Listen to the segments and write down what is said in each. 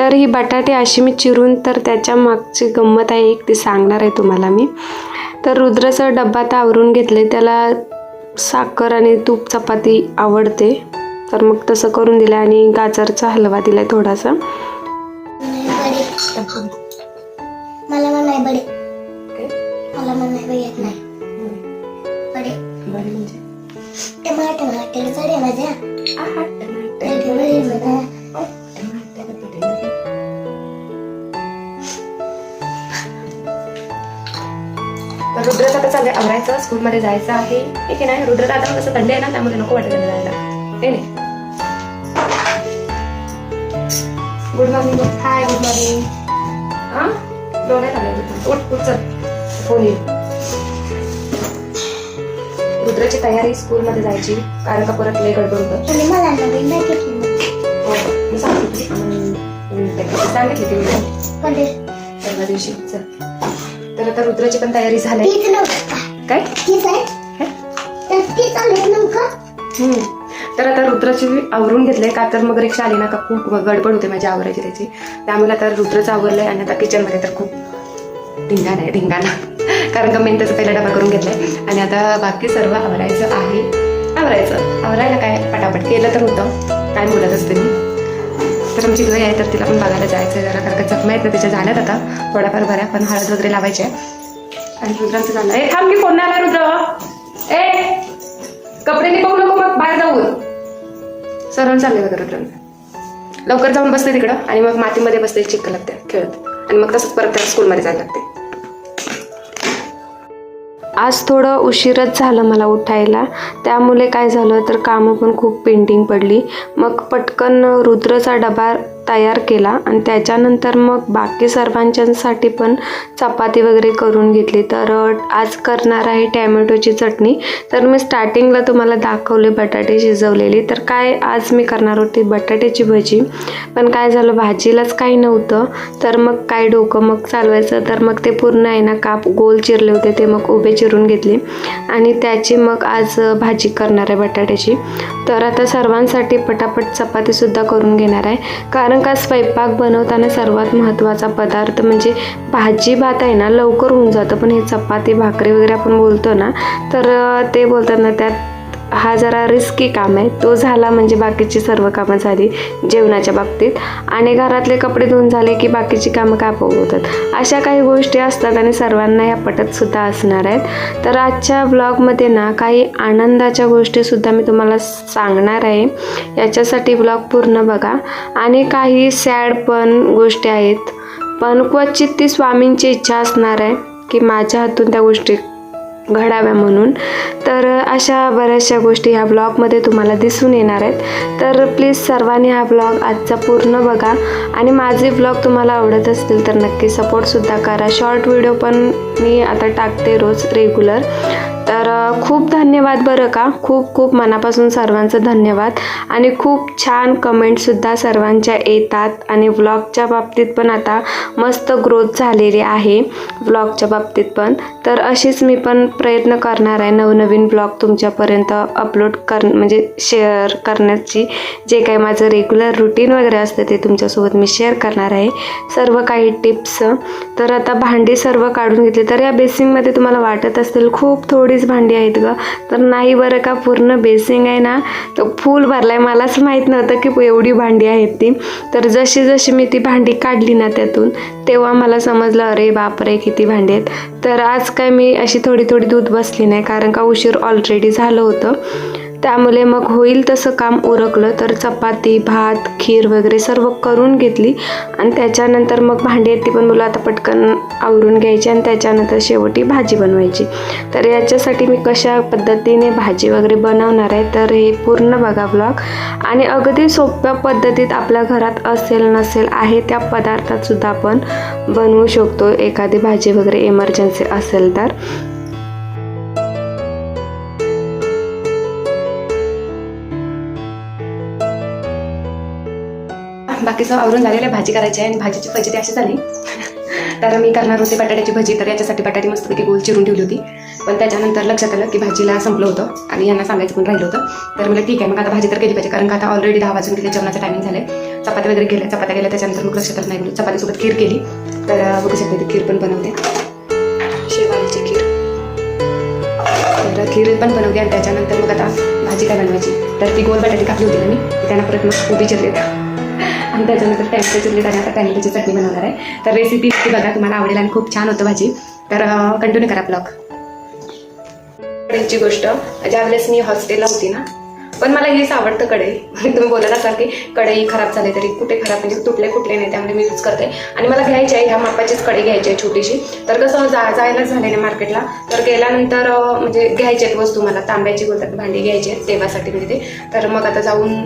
तर ही बटाटे अशी मी चिरून तर त्याच्या मागची गंमत आहे एक ती सांगणार आहे तुम्हाला मी. तर रुद्राचा डब्बा तर आवरून घेतले त्याला साखर आणि तूप चपाती आवडते. तर मग तसं करून दिलं आणि गाजरचा हलवा दिलाय थोडासा. बडे. मला रुद्रचं आता चाललंय आवरायचं? स्कूलमध्ये जायचं आहे. ठीक आहे ना? रुद्र आता कसं थंडी आहे ना त्यामुळे नको वाटत जायला हे नाही good morning hi good morning हा? डोळ्यात आले उठ उठ चल. फोन येईल रुद्राची तयारी स्कूलमध्ये जायची. कारण का परत लय गडबड होतं? आणि मला नवीन नाही घेतली हो, मी सांगितली सांगितली ती दिवशी. चल. तर आता रुद्राची पण तयारी झाली. काय? तर आता रुद्राची आवरून घेतलंय. का तर मग रिक्षा आली ना का खूप गडबड होते माझी आवरायची त्याची. त्यामुळे आता रुद्रचं आवरलंय आणि आता किचनमध्ये तर खूप धिंगाणा आहे धिंगाणा. कारण का मेन त्याचा पहिला डबा करून घेतलाय. आणि आता बाकी सर्व आवरायचं आहे. आवरायचं. आवरायला काय पटापट? केलं तर होतं. काय बोलत असते मी? तर आमची घरी आहे तर तिला पण बघायला जायचं आहे जरा कारण का जखमा आहेत ना त्याच्या झाल्यात आता. थोड्याफार बऱ्या पण हळद वगैरे लावायची आहे. आणि रुद्रांचं झालं. ए थांब की फोन नाही आला रुद्र. ए कपडे नाही पाहू नको मग बाहेर जाऊन. सरळ चालले बघा रुद्रांचं. लवकर जाऊन बसते तिकडं आणि मग मातीमध्ये बसते चिखल लागते खेळत. आणि मग तसंच परत त्या स्कूलमध्ये जायला लागते. आज थोडं उशीरच झालं मला उठायला. त्यामुळे काय झालं तर कामं पण खूप पेंडिंग पडली. मग पटकन रुद्रचा डबा तयार केला आणि त्याच्यानंतर मग बाकी सर्वांच्यासाठी पण चपाती वगैरे करून घेतली. तर आज करणार आहे टॅमॅटोची चटणी. तर मी स्टार्टिंगला तुम्हाला दाखवले बटाटे शिजवलेली. तर काय आज मी करणार होती बटाट्याची भजी. पण काय झालं भाजीलाच काही नव्हतं. तर मग काय डोकं मग चालवायचं. तर मग ते पूर्ण आहे ना काप गोल चिरले होते. ते मग उभे चिरून घेतले. आणि त्याची मग आज भाजी करणार आहे बटाट्याची. तर आता सर्वांसाठी पटापट चपातीसुद्धा करून घेणार आहे. कारण का स्वयंपाक बनवताना सर्वात महत्त्वाचा पदार्थ म्हणजे भाजी भात आहे ना लवकर होऊन जातं. पण हे चपाती भाकरी वगैरे आपण बोलतो ना तर ते बोलतात ना त्यात हा जरा रिस्की काम आहे. तो झाला म्हणजे बाकीची सर्व कामं झाली जेवणाच्या बाबतीत. आणि घरातले कपडे धुवून झाले की बाकीची कामं का होतात. अशा काही गोष्टी असतात आणि सर्वांना या पटतसुद्धा असणार आहेत. तर आजच्या ब्लॉगमध्ये ना काही आनंदाच्या गोष्टीसुद्धा मी तुम्हाला सांगणार आहे. याच्यासाठी ब्लॉग पूर्ण बघा. आणि काही सॅड पण गोष्टी आहेत. पण क्वचित ती स्वामींची इच्छा असणार आहे की माझ्या हातून त्या गोष्टी घडाव्या म्हणून. तर अशा बऱ्याचशा गोष्टी ह्या ब्लॉगमध्ये तुम्हाला दिसून येणार आहेत. तर प्लीज सर्वांनी हा ब्लॉग आजचा पूर्ण बघा. आणि माझे ब्लॉग तुम्हाला आवडत असतील तर नक्की सपोर्टसुद्धा करा. शॉर्ट व्हिडिओ पण मी आता टाकते रोज रेग्युलर तर खूप धन्यवाद बरं का? खूप खूप मनापासून सर्वांचं धन्यवाद. आणि खूप छान कमेंटसुद्धा सर्वांच्या येतात. आणि व्लॉगच्या बाबतीत पण आता मस्त ग्रोथ झालेली आहे. व्लॉगच्या बाबतीत पण. तर अशीच मी पण प्रयत्न करणार आहे. नवनवीन ब्लॉग तुमच्यापर्यंत अपलोड कर म्हणजे शेअर करण्याची जे काही माझं रेग्युलर रुटीन वगैरे असतं ते तुमच्यासोबत मी शेअर करणार आहे. सर्व काही टिप्स तर आता भांडी सर्व काढून घेतली. तर या बेसिंगमध्ये तुम्हाला वाटत असेल खूप थोडीच भांडी आहेत ग. तर नाही बरं का पूर्ण बेसिंग आहे ना तर फुल आहे मलाच माहीत नव्हतं की एवढी भांडी आहेत ती. तर जशी जशी मी ती भांडी काढली ना त्यातून तेव्हा मला समजलं अरे बापरे किती भांडी आहेत. तर आज काय मी अशी थोडी थोडी दूध बसली नाही कारण का उशीर ऑलरेडी झालं होतं. त्यामुळे मग होईल तसं काम उरकलं तर चपाती भात खीर वगैरे सर्व करून घेतली. आणि त्याच्यानंतर मग भांडी ती पण मुलं आता पटकन आवरून घ्यायची आणि त्याच्यानंतर शेवटी भाजी बनवायची. तर याच्यासाठी मी कशा पद्धतीने भाजी वगैरे बनवणार आहे तर हे पूर्ण बघा ब्लॉग आणि अगदी सोप्या पद्धतीत आपल्या घरात असेल नसेल आहे त्या पदार्थातसुद्धा आपण बनवू शकतो. एखादी भाजी वगैरे इमर्जन्सी असेल तर. बाकीचं आवरून झालेलं आहे भाजी करायची आहे आणि भाजीची फजिती अशी झाली. तर मी करणार होते बटाट्याची भजी तर याच्यासाठी बटाटी मस्तपैकी गोल चिरून ठेवली होती. पण त्याच्यानंतर लक्षात आलं की भाजीला संपलं होतं आणि यांना सांगायचं पण राहिलं होतं. तर मला ठीक आहे मग आता भाजी तर केली पाहिजे कारण का आता ऑलरेडी दहा वाजून तिथे जेवणाचं टायमिंग झालं चपाती वगैरे केल्या चपात्या केल्या त्याच्यानंतर मग लक्षात आलं नाही म्हणून चपातीसोबत खीर केली. तर बघू शकते ती खीर पण बनवते. शेवाळीची खीर. तर खीर पण बनवली आणि त्याच्यानंतर मग आता भाजी काय बनवायची. तर ती गोल बटाटी कापली होती ना मी त्यांना परत मग उभी चिरले आणि त्याच्यानंतर टॅमॅटो चिरले आणि आता टॅमॅटोची चटणी बनवणार आहे. तर रेसिपी ती बघा तुम्हाला आवडेल आणि खूप छान होतं भाजी. तर कंटिन्यू करा ब्लॉग कडेची गोष्ट. ज्यावेळेस मी हॉस्टेलला होती ना पण मला हेच आवडतं कढई. तुम्ही बोलत असाल की कढई खराब झाली तरी कुठे खराब म्हणजे तुटले कुठले नाही त्यामुळे मी यूज करते. आणि मला घ्यायची आहे ह्या मापाचीच कढई घ्यायची आहे छोटीशी. तर कसं जा जायलाच झाले ना मार्केटला तर गेल्यानंतर म्हणजे घ्यायचे आहेत वस्तू मला. तांब्याची बोलतात भांडी घ्यायची आहेत देवासाठी म्हणजे ते. तर मग आता जाऊन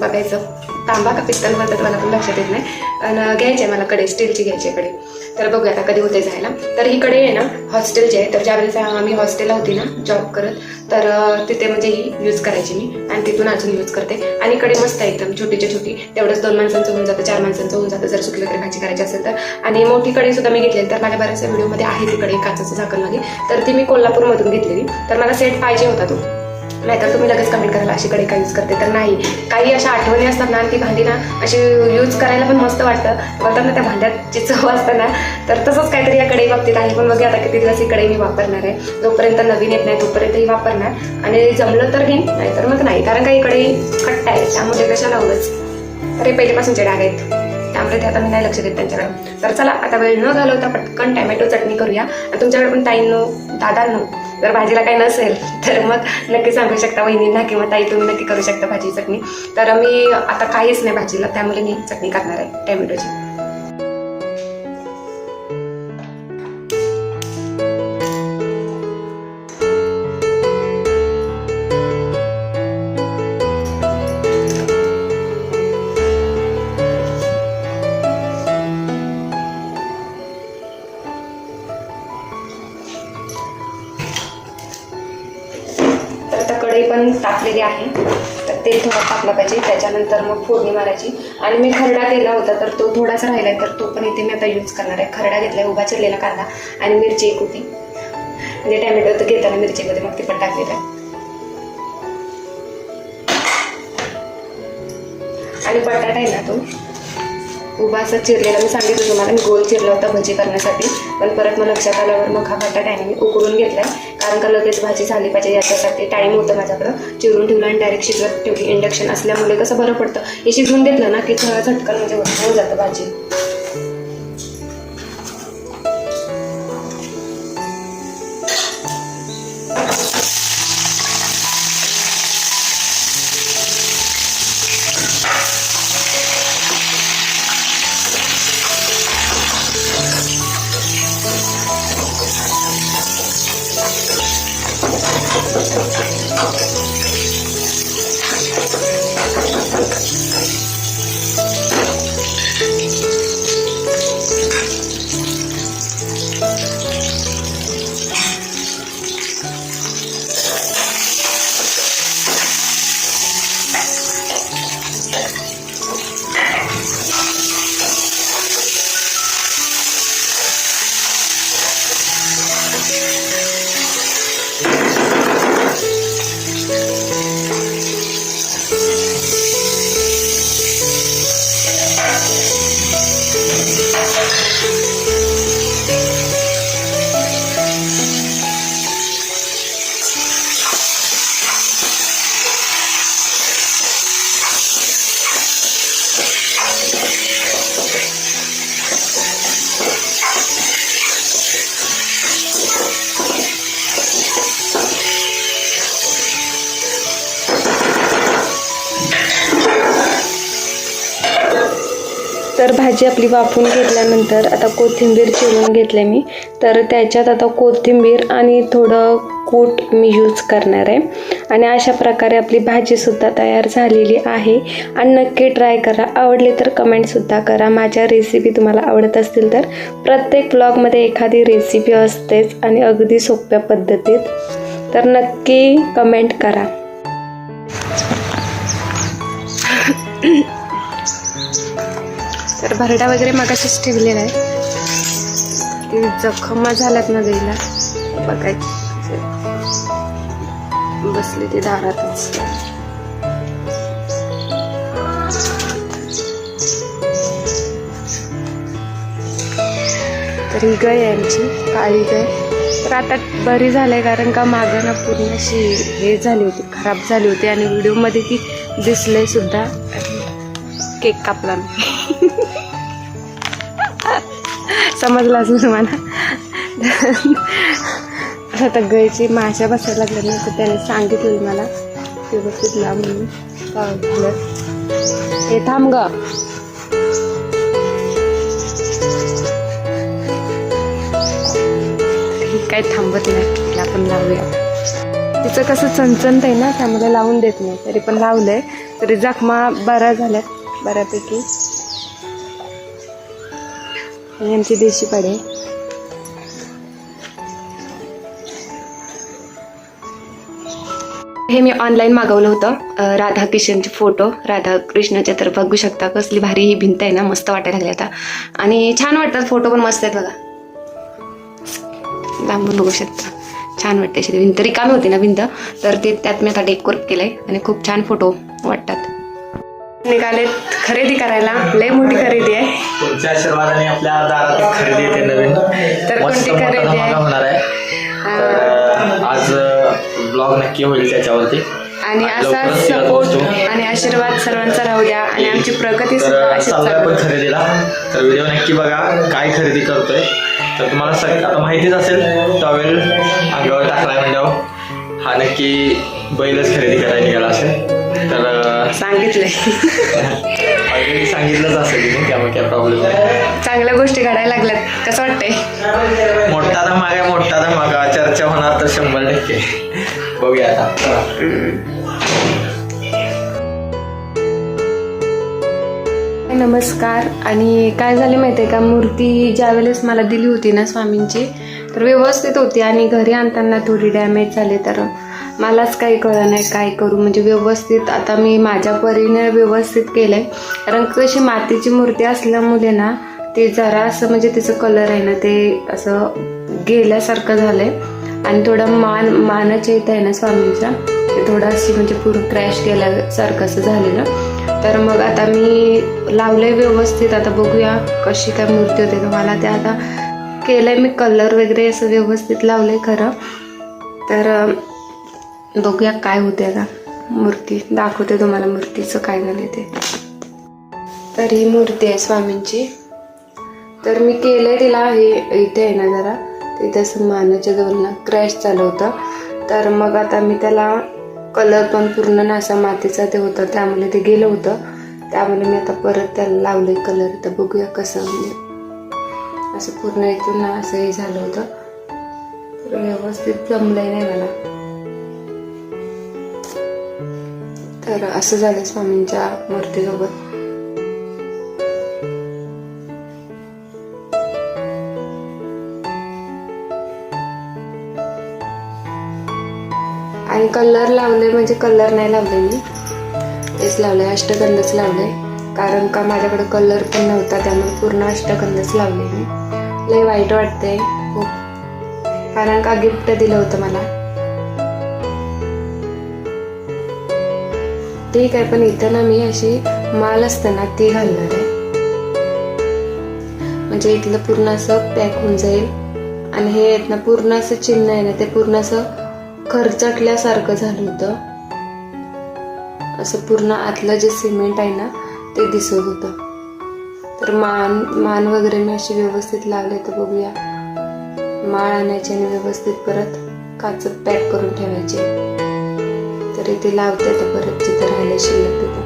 बघायचं. तांबा का पित्तल बोलतात मला पण लक्षात येत नाही. आणि घ्यायची आहे मला कडे स्टीलची घ्यायची कडे. तर बघूया आता कधी होते जायला. तर ही कडे आहे ना हॉस्टेलची आहे तर ज्यावेळेस मी हॉस्टेलला होती ना जॉब करत तर तिथे म्हणजे ही यूज करायची मी. आणि तिथून अजून यूज करते. आणि कडे मस्त आहे एकदम छोटीच्या छोटी. तेवढंच दोन माणसांचं होऊन जातं चार माणसांचं होऊन जातं. जर सुकली वगैरे भाजी करायची असेल तर. आणि मोठी कडे सुद्धा मी घेतलेली तर माझ्या बऱ्याचशा व्हिडिओमध्ये आहे ती काचाचं झाकणमध्ये तर ती मी कोल्हापूरमधून घेतलेली. तर मला सेट पाहिजे होता तो. नाहीतर तुम्ही लगेच कमेंट कराल अशी कडे काय यूज करते तर नाही. काही अशा आठवणी असतात ना ती भांडी ना अशी यूज करायला पण मस्त वाटतं. बोलतात त्या भांड्याची चव असतं ना तर तसंच काहीतरी या कडे बाबतीत आहे. पण बघूया आता किती दिवस ही कढई मी वापरणार आहे. जोपर्यंत नवीन येत नाही तोपर्यंत ही वापरणार. आणि जमलं तर घेईन नाहीतर मग नाही. कारण काही कढई खट्ट आहे त्यामुळे कशा लावलंच तर हे पहिल्यापासूनचे डाग आहेत. त्यामुळे ते आता मी नाही लक्ष देत त्यांच्याकडे. तर चला आता वेळ न घालवता पटकन टॅमॅटो चटणी करूया. आणि तुमच्याकडे पण ताईंनो दादांनो जर भाजीला काही नसेल तर मग नक्की सांगू शकता वहिनींना किंवा ताई तुम्ही नक्की करू शकता भाजी चटणी. तर मी आता काहीच नाही भाजीला त्यामुळे मी चटणी करणार आहे टॅमॅटोची. पण टाकलेले आहे. तर तेल थोडं टाकलं पाहिजे. त्याच्यानंतर मग फोडणी मारायची. आणि मी खरडा केला होता तर तो थोडासा राहिलाय तर तो पण इथे मी आता यूज करणार आहे. खरडा घेतलाय उभा चिरलेला कांदा आणि मिरची एक होती. म्हणजे टॅमॅटो तर घेताना मिरचीमध्ये मग ती पण टाकलेलं आहे. आणि बटाटा आहे ना तो. उभा असा चिरलेला मी सांगितलं तुम्हाला मी गोल चिरला होता भजी करण्यासाठी. पण परत मग लक्षात आल्यावर मग हा बटाटा आहे मी उकळून घेतलाय. कारण का लगेच भाजी झाली पाहिजे याच्यासाठी टाईम होतं माझ्याकडं. चिरून ठेवलं आणि डायरेक्ट शिजवत ठेवली. इंडक्शन असल्यामुळे कसं बरं पडतं? हे शिजवून घेतलं ना की थोडं झटकन म्हणजे होऊन जातं भाजी. Thank you. तर भाजी आपली वाफून घेतल्यानंतर आता कोथिंबीर चिरून घेतले मी. तर त्याच्यात आता कोथिंबीर आणि थोडं कूट मी यूज करणार आहे. आणि अशा प्रकारे आपली भाजीसुद्धा तयार झालेली आहे. आणि नक्की ट्राय करा. आवडली तर कमेंटसुद्धा करा. माझ्या रेसिपी तुम्हाला आवडत असतील तर प्रत्येक ब्लॉगमध्ये एखादी रेसिपी असतेच आणि अगदी सोप्या पद्धतीत. तर नक्की कमेंट करा. तर भरडा वगैरे मगाशीच ठेवलेला आहे. जखमा झाल्यात ना गाईला बघाय बसली ती दारातच. तर ही गाय आहे काळी गाय तर आता बरी झालंय कारण का मागं ना पूर्ण अशी हे झाली होती खराब झाली होती आणि व्हिडिओमध्ये ती दिसलंय सुद्धा. केक कापला मी. समजलं असेल मला आता गायची माशा बसायला लागल्या ना तर त्याने सांगितलं मला व्यवस्थित लांब म्हणून. हे थांब ग. काय थांबत नाही. तिला आपण लावूया. तिचं कसं चणचणत आहे ना त्यामुळे लावून देत नाही. तरी पण लावलंय. तरी जखमा बऱ्या झाल्यात बऱ्यापैकी. ही आमची देशी पाडे. हे मी ऑनलाईन मागवलं होतं. राधा किशनचे फोटो राधा कृष्णाचे तर बघू शकता कसली भारी ही भिंत आहे ना मस्त वाटायला लागली आता. आणि छान वाटतात फोटो पण मस्त आहेत बघा. लांबून बघू शकता. छान वाटते अशी भिंत. रिकामी होती ना भिंत. तर ते त्यात मी आता डेकोर केलंय आणि खूप छान फोटो वाटतात. निघाले खरेदी करायला. लय मोठी खरेदी आहे. तुमच्या आशीर्वादाने आपल्या दारात खरेदी येते नवीन. तर मस्त कोणती मोठा खरेदी आहे? होणार आहे. तर आज ब्लॉग नक्की होईल त्याच्यावरती. आणि असा लवकरच सपोर्ट. आणि आशीर्वाद सर्वांचा राहू द्या. आणि आमची प्रगती सुद्धा तर अशीच चाललोय चालू आपण खरेदीला. तर व्हिडिओ नक्की बघा काय खरेदी करतोय. तर तुम्हाला सग आता माहितीच असेल टॉवेल अंगावर टाकलाय म्हणजे. हा नक्की बैलच खरेदी करायला निघाला असेल. तर सांगितलंय ऑलरेडी सांगितलंच असेल तिने त्यामुळे काय प्रॉब्लेम नाही. चांगल्या गोष्टी घडायला लागल्यात कसं वाटतंय? मोठा धमाका आहे मोठा धमाका चर्चा होणार तर शंभर टक्के. बघूया आता. नमस्कार. आणि काय झाले माहिती आहे का? मूर्ती ज्यावेळेस मला दिली होती ना स्वामींची तर व्यवस्थित होती आणि घरी आणताना थोडी डॅमेज झाली तर मलाच काही कळलं नाही काय करू? म्हणजे व्यवस्थित आता मी माझ्या परीने व्यवस्थित केलं आहे कारण कशी मातीची मूर्ती असल्यामुळे ना ते जरा असं म्हणजे तिचं कलर आहे ना ते असं गेल्यासारखं झालं आहे आणि थोडं मान मानाच्या इथं आहे ना स्वामींचा ते थोडं अशी म्हणजे पूर्ण क्रॅश केल्यासारखं असं झालेलं. तर मग आता मी लावलंय व्यवस्थित. आता बघूया कशी काय मूर्ती होते. तर मला ते आता केलंय मी कलर वगैरे असं व्यवस्थित लावलंय खरं. तर बघूया काय होते आता. मूर्ती दाखवते तुम्हाला मूर्तीचं काय झालं ते. तर ही मूर्ती आहे स्वामींची. तर मी केलंय तिला हे इथे आहे ना जरा तिथे असं मानाच्या जवळ ना क्रॅश झालं होतं. तर मग आता मी त्याला कलर पण पूर्ण ना असा मातीचा ते होतं त्यामुळे ते गेलं होतं. त्यामुळे मी आता परत त्याला लावलंय कलर. तर बघूया कसं म्हणजे असं पूर्ण इथून ना असं हे झालं होतं. तर व्यवस्थित जमलंय नाही मला. तर असं झालं स्वामींच्या मूर्तीसोबत. आणि कलर लावले म्हणजे कलर नाही लावले मी. तेच लावले अष्टगंधच लावले कारण का माझ्याकडे कलर पण नव्हता त्यामुळे पूर्ण अष्टगंधच लावले मी. लय वाईट वाटते खूप. कारण का गिफ्ट दिलं होतं मला. ठीक आहे पण इथं ना मी अशी माल असते ना ती घालणार आहे. म्हणजे इथलं पूर्ण असं पॅक होऊन जाईल. आणि हे आहेत ना पूर्ण असं चिन्ह आहे ना ते पूर्ण असं खरचटल्यासारखं झालं होतं. असं पूर्ण आतलं जे सिमेंट आहे ना ते दिसत होतं. तर मान मान वगैरे मी अशी व्यवस्थित लावले तर बघूया. माळ आणायची आणि व्यवस्थित परत काच पॅक करून ठेवायचे. तरी ते लावते तर परत जिथं राहिले शिल्लक तिथं.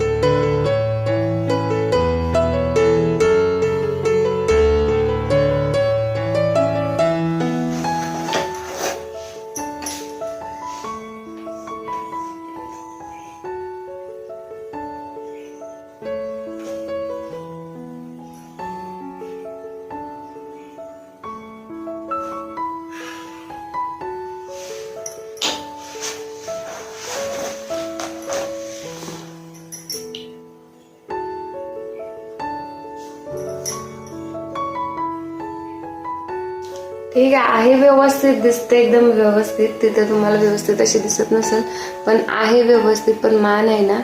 ठीक आहे व्यवस्थित दिसते एकदम व्यवस्थित. तिथे तुम्हाला व्यवस्थित अशी दिसत नसेल पण आहे व्यवस्थित पण मान आहे ना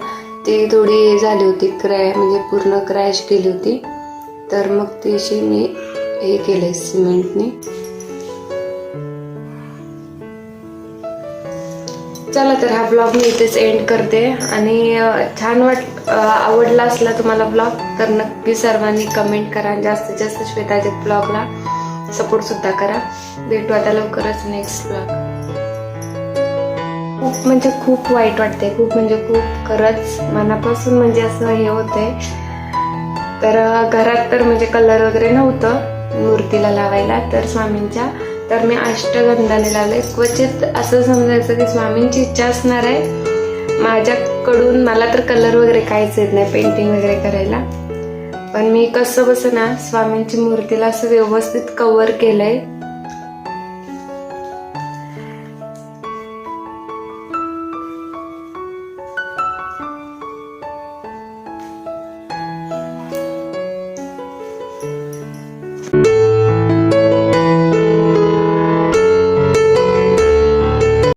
ती थोडी झाली होती क्रॅ म्हणजे पूर्ण क्रॅश केली होती. तर मग ती अशी मी हे केले सिमेंटने. चला तर हा ब्लॉग मी इथेच एंड करते. आणि छान वाट आवडला असला तुम्हाला ब्लॉग तर नक्की सर्वांनी कमेंट करा आणि जास्तीत जास्त श्वेताजीत ब्लॉगला. सपोर्ट सुद्धा करा. भेटू आता लवकरच नेक्स्ट ब्लॉग खूप म्हणजे खूप वाईट वाटते खूप म्हणजे खूप खरंच मनापासून म्हणजे असं हे होते तर घरात तर म्हणजे कलर वगैरे नव्हतं मूर्तीला लावायला तर स्वामींच्या. तर मी अष्टगंधाने लावले क्वचित असं समजायचं की स्वामींची इच्छा असणार आहे. माझ्याकडून मला तर कलर वगैरे काहीच येत नाही पेंटिंग वगैरे करायला. पण मी कसं बसं ना स्वामींची मूर्तीला असं व्यवस्थित कव्हर केलंय.